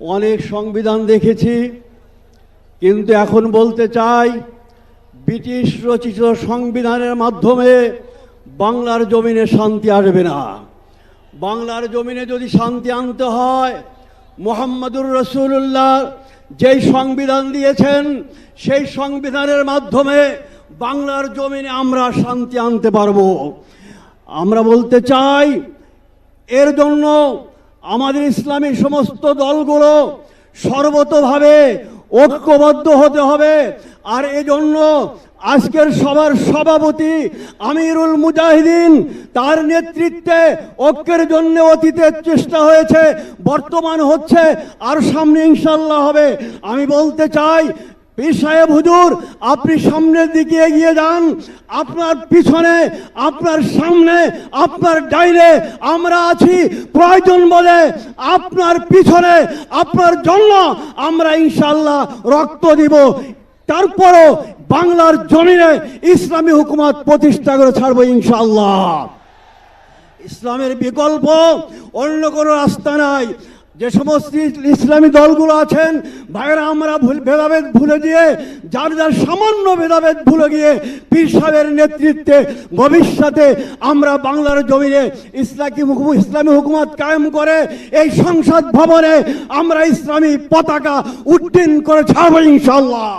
অনেক সংবিধান দেখেছি, কিন্তু এখন বলতে চাই, ব্রিটিশ রচিত সংবিধানের মাধ্যমে বাংলার জমিনে শান্তি আসবে না। বাংলার জমিনে যদি শান্তি আনতে হয়, মোহাম্মদুর রসুল্লাহ যেই সংবিধান দিয়েছেন, সেই সংবিধানের মাধ্যমে বাংলার জমিনে আমরা শান্তি আনতে পারব। আমরা বলতে চাই, এর জন্য আমাদের ইসলামী সমস্ত দলগুলো সর্বতভাবে ঐক্যবদ্ধ হতে হবে। আর এজন্য আজকের সবার সভাপতি আমিরুল মুজাহিদিন তার নেতৃত্বে ঐক্যের জন্য অতীতের চেষ্টা হয়েছে, বর্তমান হচ্ছে, আর সামনে ইনশাল্লাহ হবে। আমি বলতে চাই পীর সাহেব হুজুর, আপনি সামনের দিকে এগিয়ে যান, আপনার পিছনে, আপনার সামনে, আপনার ডাইনে আমরা আছি, প্রয়োজন বলে আপনার পিছনে, আপনার জন্য আমরা ইনশাল্লাহ রক্ত দিব। তারপরও বাংলার জমিনে ইসলামী হুকুমত প্রতিষ্ঠা করে ছাড়বো ইনশাল্লাহ ইসলামের বিকল্প অন্য কোনো রাস্তা নাই। যে সমস্ত ইসলামী দলগুলো আছেন, ভাইয়েরা, আমরা ভুল ভেদাভেদ ভুলে দিয়ে যার যার সামান্য ভেদাভেদ ভুলে গিয়ে পীর সাহেবের নেতৃত্বে ভবিষ্যতে আমরা বাংলার জমিনে ইসলামী ইসলামী হুকুমত কায়েম করে এই সংসদ ভবনে আমরা ইসলামী পতাকা উড্ডীন করে ছাড়বো ইনশাল্লাহ